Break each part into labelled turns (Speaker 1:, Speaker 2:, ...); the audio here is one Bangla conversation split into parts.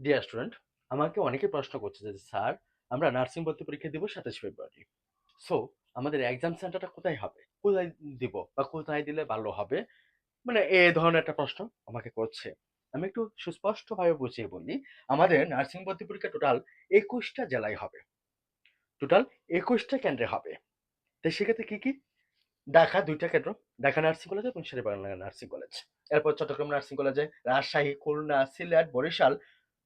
Speaker 1: ডিয়ার স্টুডেন্ট আমাকে অনেকে প্রশ্ন করছে যে, স্যার, আমরা নার্সিং ভর্তি পরীক্ষা দিব সাতাশ ফেব্রুয়ারি। সো আমাদের এক্সাম সেন্টারটা কোথায় হবে? কোথায় দিব বা কোথায় দিলে ভালো হবে? মানে এ ধরনের একটা প্রশ্ন আমাকে করছে। আমি একটু সুস্পষ্টভাবে বুঝিয়ে বলি, আমাদের নার্সিং ভর্তি পরীক্ষা টোটাল একুশটা জেলায় হবে। টোটাল একুশটা কেন্দ্রে হবে। তো সেক্ষেত্রে কি কি? ঢাকা দুইটা কেন্দ্র, ঢাকা নার্সিং কলেজ এবং শেরেবাংলা নার্সিং কলেজ। এরপর চট্টগ্রাম নার্সিং কলেজে রাজশাহী, খুলনা, সিলেট, বরিশাল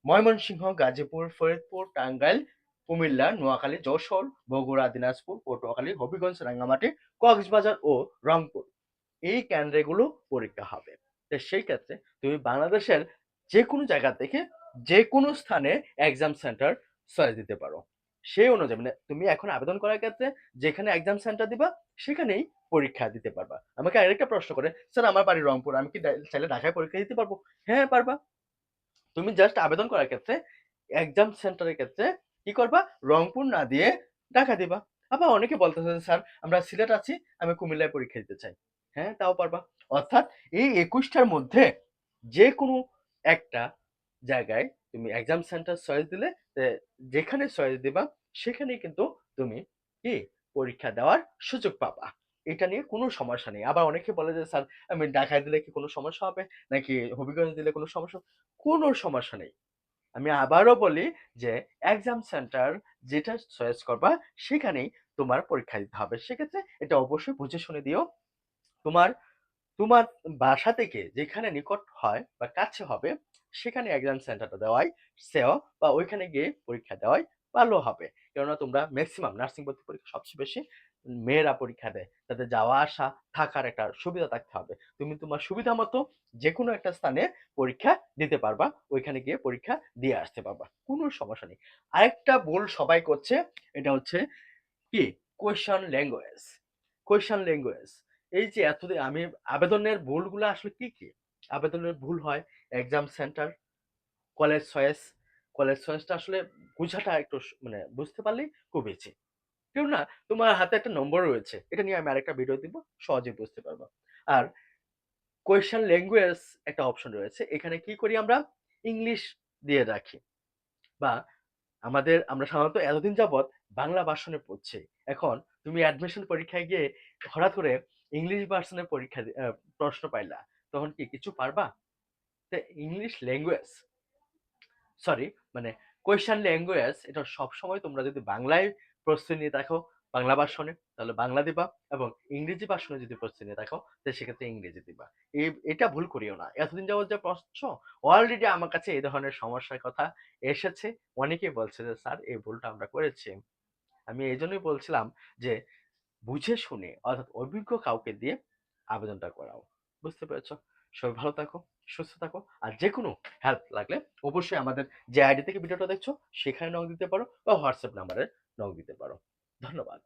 Speaker 1: ময়মনসিংহ, গাজীপুর, ফরিদপুর, টাঙ্গাইল, কুমিল্লা, নোয়াখালী, যশোর, বগুড়া, দিনাজপুর, পটুয়াখালী, হবিগঞ্জ, রাঙ্গামাটি, কক্সবাজার ও রংপুর। এই কেন্দ্রগুলো পরীক্ষা হবে। তো সেই ক্ষেত্রে তুমি বাংলাদেশের যে কোনো জায়গা থেকে যে কোনো স্থানে এক্সাম সেন্টার চয়েস দিতে পারো। সেই অনুযায়ী মানে তুমি এখন আবেদন করার ক্ষেত্রে যেখানে এক্সাম সেন্টার দিবা, সেখানেই পরীক্ষা দিতে পারবা। আমাকে আরেকটা প্রশ্ন করে, স্যার, আমার বাড়ি রংপুর, আমি কি চাইলে ঢাকায় পরীক্ষা দিতে পারব? হ্যাঁ পারবা। তুমি জাস্ট আবেদন করার ক্ষেত্রে এক্সাম সেন্টারের ক্ষেত্রে কি করবা? রংপুর না দিয়ে ঢাকা দিবা। আবার অনেকে বলতেছে স্যার, আমরা সিলেট আছি, আমি কুমিল্লায় পরীক্ষা দিতে চাই। হ্যাঁ তাও পারবা। অর্থাৎ এই একুশটার মধ্যে যে কোনো একটা জায়গায় তুমি এক্সাম সেন্টার চয়েস দিলে যেখানে চয়েস দিবা, সেখানেই কিন্তু তুমি কি? পরীক্ষা দেওয়ার সুযোগ পাবা। এটা নিয়ে কোনো সমস্যা নেই। আবার অনেকে বলে যে, স্যার, আমি ঢাকায় দিলে কি কোনো সমস্যা হবে? নাকি হবিগঞ্জ দিলে কোনো সমস্যা? কোনো সমস্যা নেই। আমি আবারও বলি যে এক্সাম সেন্টার যেটা চয়েস করবা, সেখানেই তোমার পরীক্ষা দিতে হবে। সেক্ষেত্রে এটা অবশ্যই বুঝে শুনে দিও। তোমার তোমার বাসা থেকে যেখানে নিকট হয় বা কাছে হবে, সেখানে এক্সাম সেন্টারটা দেওয়াই সেও বা ওইখানে গিয়ে পরীক্ষা দেওয়াই ভালো হবে। কেননা তোমরা ম্যাক্সিমাম নার্সিং ভর্তি পরীক্ষা সবচেয়ে বেশি মেয়েরা পরীক্ষা দেয় তাতে যাওয়া আসা, থাকার একটা সুবিধা থাকতে হবে। তুমি তোমার সুবিধা মতো যে কোনো একটা স্থানে পরীক্ষা দিতে পারবা, ওইখানে গিয়ে পরীক্ষা দিয়ে আসতে পারবা, কোনো সমস্যা নেই। আরেকটা ভুল সবাই করছে, এটা হচ্ছে কি? কোয়েশন ল্যাঙ্গুয়েজ কোয়েশন ল্যাঙ্গুয়েজ এই যে এতদিন আমি আবেদনের ভুলগুলো আসলে কি কি? আবেদনের ভুল হয় exam centre college choice college চয়েসটা আসলে বোঝাটা একটু মানে বুঝতে পারলেই খুব ইচ্ছে কেউ না তোমার হাতে একটা নম্বর রয়েছে, এটা নিয়ে আমি আরেকটা ভিডিও দিব সহজে বুঝতে পারব। আর কোয়েশন ল্যাঙ্গুয়েজ একটা অপশন রয়েছে, এখানে কি করি আমরা? ইংলিশ দিয়ে রাখি। বা আমাদের, আমরা সাধারণত এতদিন যাবৎ বাংলা ভার্সনে পড়ছি। এখন তুমি অ্যাডমিশন পরীক্ষায় গিয়ে হঠাৎ করে ইংলিশ ভার্সনের পরীক্ষা প্রশ্ন পাইলা, তখন কি কিছু পারবা? তো ইংলিশ ল্যাঙ্গুয়েজ সরি মানে কোয়েশন ল্যাঙ্গুয়েজ এটা সবসময় তোমরা যদি বাংলায় প্রস্তুতি নিয়ে দেখো বাংলা ভার্সনে তাহলে বাংলা দিবা এবং ইংরেজি ভার্সনে যদি প্রস্তুতি নিয়ে দেখো, তাহলে সেক্ষেত্রে ইংরেজি দিবা। এই এটা ভুল করিও না। এতদিন যাবত যে প্রশ্ন অলরেডি আমার কাছে এই ধরনের সমস্যার কথা এসেছে। অনেকেই বলছে যে, স্যার, এই ভুলটা আমরা করেছি। আমি এই জন্যই বলছিলাম যে, বুঝে শুনে অর্থাৎ অভিজ্ঞ কাউকে দিয়ে আবেদনটা করাও। বুঝতে পেরেছ? সবাই ভালো থাকো, সুস্থ থাকো, আর যে কোনো হেল্প লাগলে অবশ্যই আমাদের যে আইডি থেকে ভিডিওটা দেখছ, সেখানে নক দিতে পারো বা হোয়াটসঅ্যাপ নাম্বারে নক দিতে পারো। ধন্যবাদ।